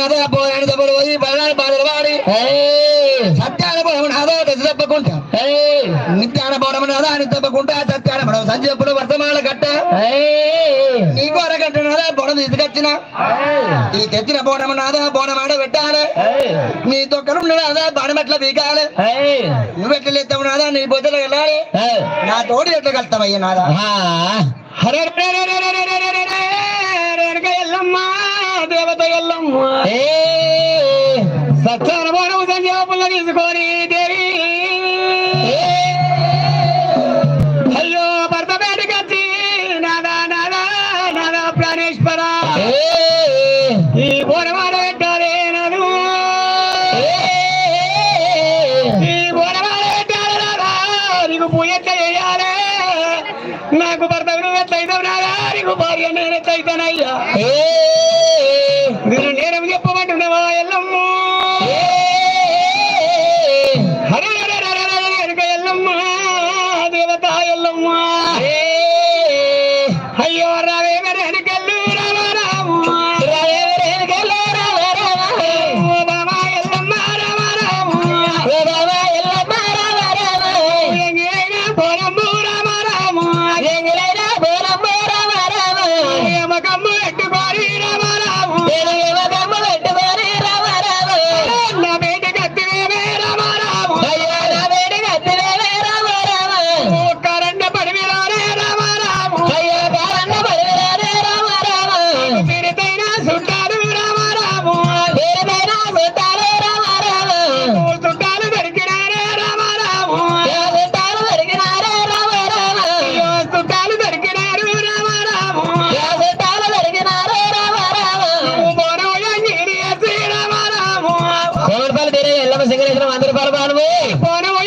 ನಾದ ಪೋರಾಣದ ಪರ್ವದಿ ಬಳ್ಳಾರಿ ಬಾದರವಾಡಿ ಸತ್ಯಾನ ಪರಮನಾದ ದಸದಪ್ಪ ಕುಂಟ ನಿತ್ಯಾನ ಪರಮನಾದ ಅನಿತಪ್ಪ ಕುಂಟ ಸತ್ಯಾನ ಪರಮ ಸಂಜೆ ಪುರ ವರ್ತಮಾನ ಕಟ್ಟ నీకు అరగంటున్నదా బోనం తీసుకొచ్చిన ఈ తెచ్చిన బోనం నాదా బోనమాడ పెట్టాలి నీ తొక్కలు ఉన్నదా బాణమెట్ల పీకాలి నువ్వెట్ల లేతావు నాదా నీ బొద్దలు వెళ్ళాలి నా తోడు ఎట్లా కలుతావయ్యా నాదా హరే దేవత ఎల్లమ్మా దేవత ఎల్లమ్మా ఏ సత్యన Chandra Parvanu. Parvanu.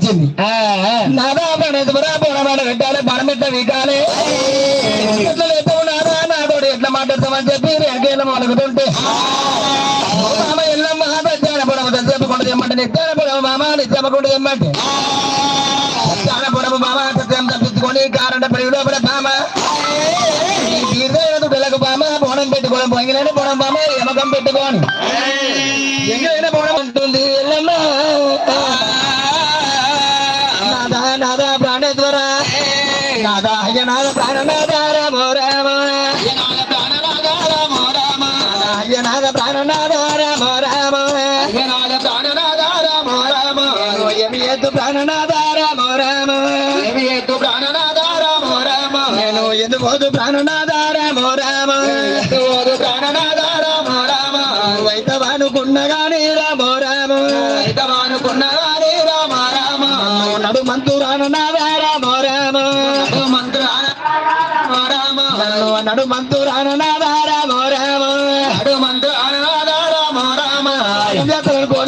వచ్చింది నాదా పడేది బరా బోనమాట పెట్టాలి బలం పెట్ట వీకాలి ఎట్లా లేతావు నాదా నాతోడు ఎట్లా మాట్లాడతామని చెప్పి వెనకేళ్ళ మొలగుతుంటే మామ ఎల్లమ్మ పెద్దాన పొడవు చెప్పకుండా తెమ్మంటే నిత్యాన పొడవు మామ నిత్యమ్మకుండా తెమ్మంటే నిత్యాన పొడవు మామ సత్యం తప్పించుకొని కారంట పెరుగు లోపల మామ తీర్థకు బామ బోనం పెట్టుకోవడం పొంగిలైన బోనం బామ ఎమకం పెట్టుకోని నాద నాదా ప్రాణేశ్వర నాదా అయ్య నాద ప్రాణనాద రామో రామ అయ్య నాద ప్రాణనాద రామో రామ ఎమి ఎద్దు ప్రాణనాద రామో రామ నేను ఎందు పోదు రామో రామ నడు మంతురాననాద రామో రామ. జతలు కోడేను నాదా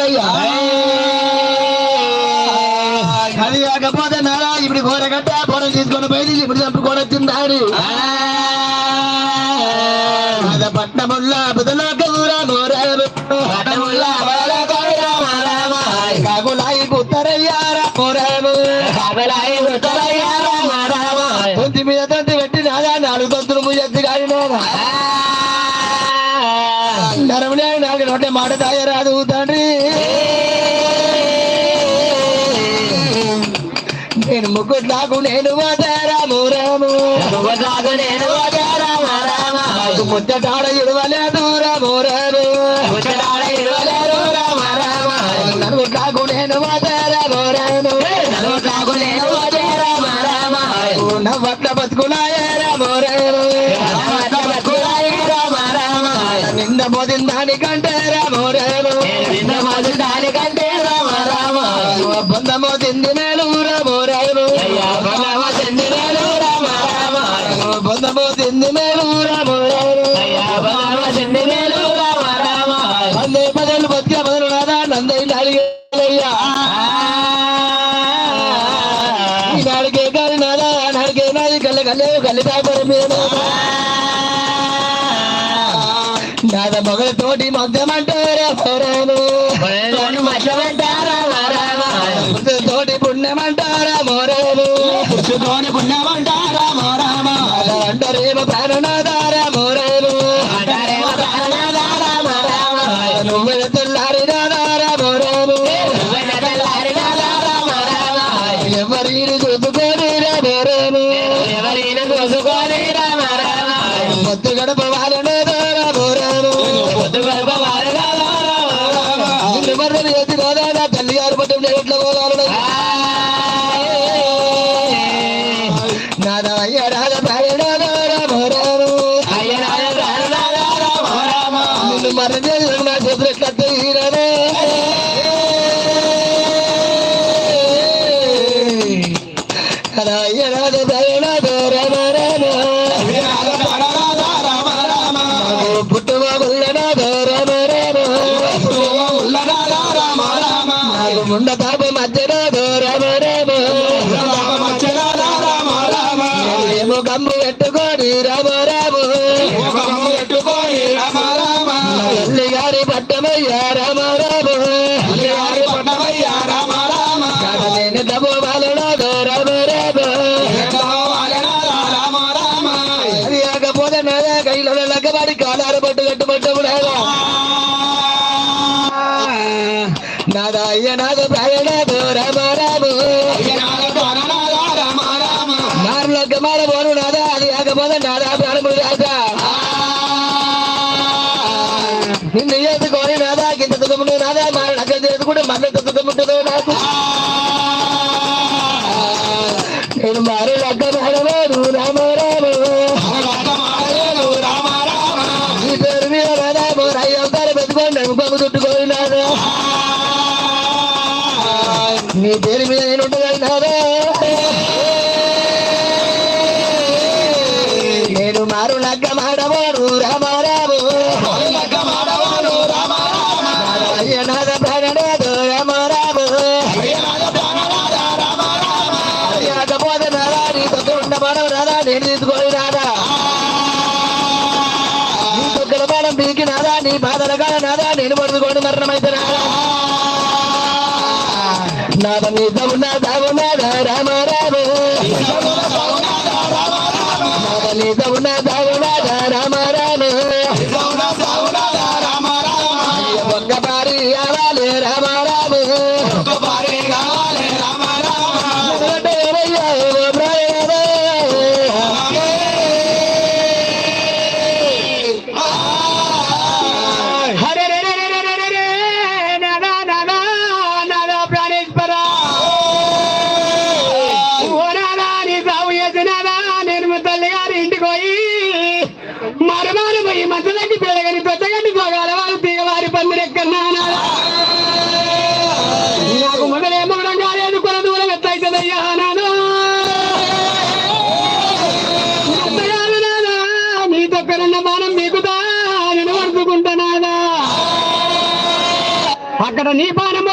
మారడయ్యా అది కాకపోతే నారా ఇప్పుడు కూరగట్ట పొలం తీసుకొని పోయి ఇప్పుడు చంపుకొని వచ్చిందాడు పట్నముల్ల బుధలోక కాకులాయి కుత్తరయ్యారా పోరాము తొంతి మీద తొంతి పెట్టి నాదా నాలుగు తొంతులు ముయ్యొచ్చు కానీ నరమునే నాకు నోటే మాట తాగరాదు. తండ్రి నేను ముగ్గుట్లాకు నేను వాదారాము రాము. నాకు ముచ్చటాడ ఇడవలేదు రాము. రాము. నలుగుట్లాకు నేను వాదారాము రాము. నవ్వట్ల బతుకులాయే రాము రాము. నింద మోదిన దానికంటే రాము రాము. బొందమో తింది మేలు రాము పుణ్యమంటారా మోరాను పురుషుతోని పుణ్యమంటారా? మోరామ అంటారేమో ప్రాణనాదారా நான் பயனாத பய గమ్ము పెట్టుకోని రామ రామ. తల్లి గారి పట్టమయ్యా కాకపోతే నాదా ప్రాణములు రాదా నిన్ను చేసుకొని నాదా గింత దుఃఖముండు నాదా మా నగ్గ చేసుకుంటే మళ్ళీ దుఃఖముంటుందో నాకు నేను మారు లగ్గ మాడవాడు రామ రామ నీ పేరు మీద రాదాము పెట్టుకోండి నీ పేరు మీద నేను ఉంటుందన్నారా నేను మారు లగ్గ మాడవాడు రామారావు. అయ్యనాథ ప్రాణనాథు రామారావు. కాకపోతే నారా నీ తొక్క ఉన్న మానవ రాదా నేను తీసుకొని రాదా నీ తొక్కల బాణం పీకి నాదా నీ బాధల కాడ నాదా నేను పడుకోండి మరణమైతే నాదా నాద మీద రామారావు పెద్దగండి పోగాల వాళ్ళు తీగవారి పందిరెక్కన్నా నాదా నాకు మొదలే మొగడం కాలేదు. కొన దూరం ఎట్లయితుందయ్యా నాదా నీతో నాదా నీ మానం మీకుదా? నేను పడుచుకుంటున్నాదా అక్కడ నీ పానమో